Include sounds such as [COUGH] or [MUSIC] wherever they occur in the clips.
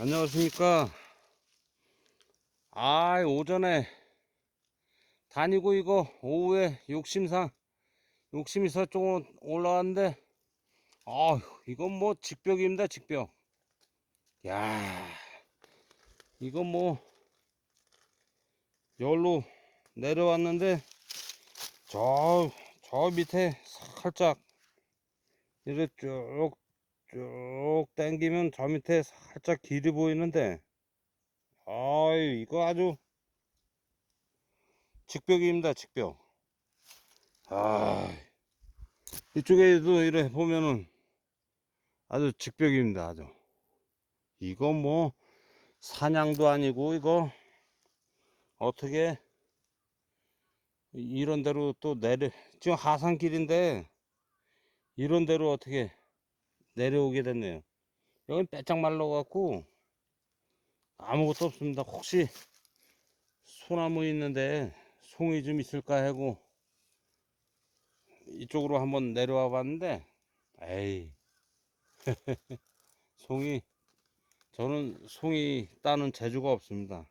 안녕하십니까. 아, 오전에 다니고 이거 오후에 욕심상 욕심이 서쪽으로 올라왔는데 아, 이건 뭐 직벽입니다, 직벽. 야, 이건 뭐 열로 내려왔는데 저, 저 밑에 살짝 이렇게 쭉, 쭉 당기면 저 밑에 살짝 길이 보이는데 아유 이거 아주 직벽입니다 직벽. 아 이쪽에도 이래 보면은 아주 직벽입니다 아주. 이거 뭐 사냥도 아니고 이거 어떻게 이런 데로 또 내려 지금 하산길인데 이런 데로 어떻게 내려오게 됐네요. 여긴 빼짝 말라갖고 아무것도 없습니다. 혹시 소나무 있는데 송이 좀 있을까 하고 이쪽으로 한번 내려와 봤는데 에이. [LAUGHS] 송이 저는 송이 따는 재주가 없습니다.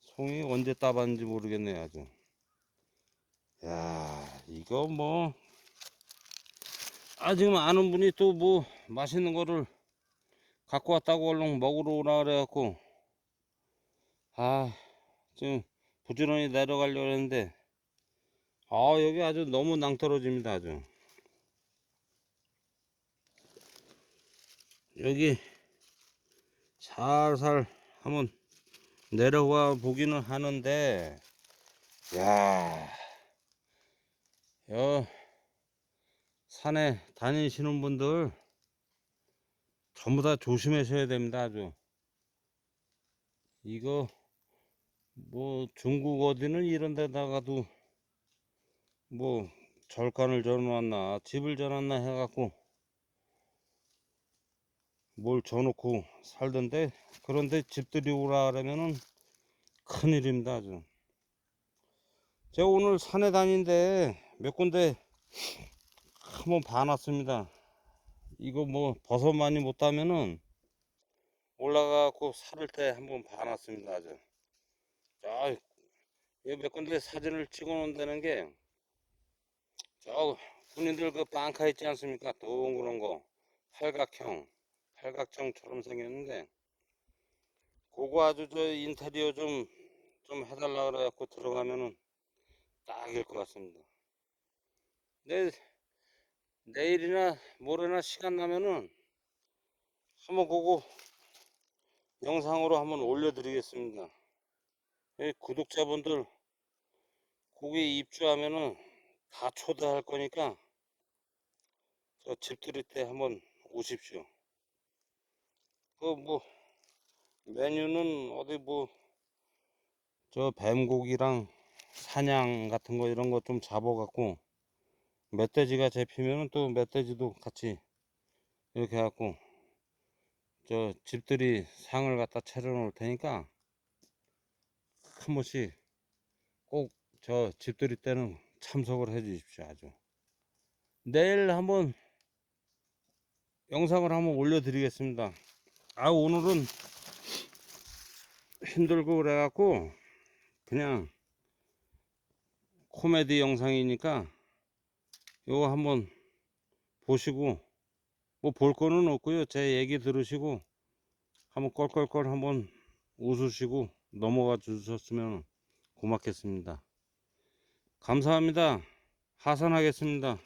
송이 언제 따봤는지 모르겠네요 아주. 야 이거 뭐 아 지금 아는 분이 또 뭐 맛있는 거를 갖고 왔다고 얼른 먹으러 오라 그래갖고 아 지금 부지런히 내려가려고 했는데 아 여기 아주 너무 낭떠러집니다 아주. 여기 살살 한번 내려와 보기는 하는데 야 여, 산에 다니시는 분들 전부 다 조심하셔야 됩니다 아주. 이거 뭐 중국 어디는 이런 데다가도 뭐 절간을 전놨나 집을 전놨나 해갖고 뭘 져놓고 살던데 그런데 집들이 오라 그러면은 큰일입니다 아주. 제가 오늘 산에 다니는데 몇 군데 한번 봐놨습니다 이거 뭐 버섯 많이 못 따면은 올라가고 살을 때 한번 봐놨습니다 아주 자, 이몇 군데 사진을 찍어 놓는다는 게, 저, 군인들 그 빵카 있지 않습니까? 동그란 거, 팔각형, 팔각형처럼 생겼는데, 그거 아주 저 인테리어 좀, 좀 해달라 그래갖고 들어가면은 딱일 것 같습니다. 내, 내일이나 모레나 시간 나면은 한번 그거 영상으로 한번 올려드리겠습니다. 예, 구독자분들 거기 입주하면은 다 초대할 거니까 저 집들이 때 한번 오십시오. 그 뭐 메뉴는 어디 뭐 저 뱀고기랑 사냥 같은 거 이런 거 좀 잡아갖고 멧돼지가 잡히면은 또 멧돼지도 같이 이렇게 해갖고 저 집들이 상을 갖다 차려 놓을 테니까 한 번씩 꼭 저 집들이 때는 참석을 해 주십시오 아주. 내일 한번 영상을 한번 올려 드리겠습니다. 아 오늘은 힘들고 그래 갖고 그냥 코미디 영상이니까 이거 한번 보시고 뭐 볼 거는 없고요 제 얘기 들으시고 한번 껄껄껄 한번 웃으시고 넘어가 주셨으면 고맙겠습니다. 감사합니다. 하산하겠습니다.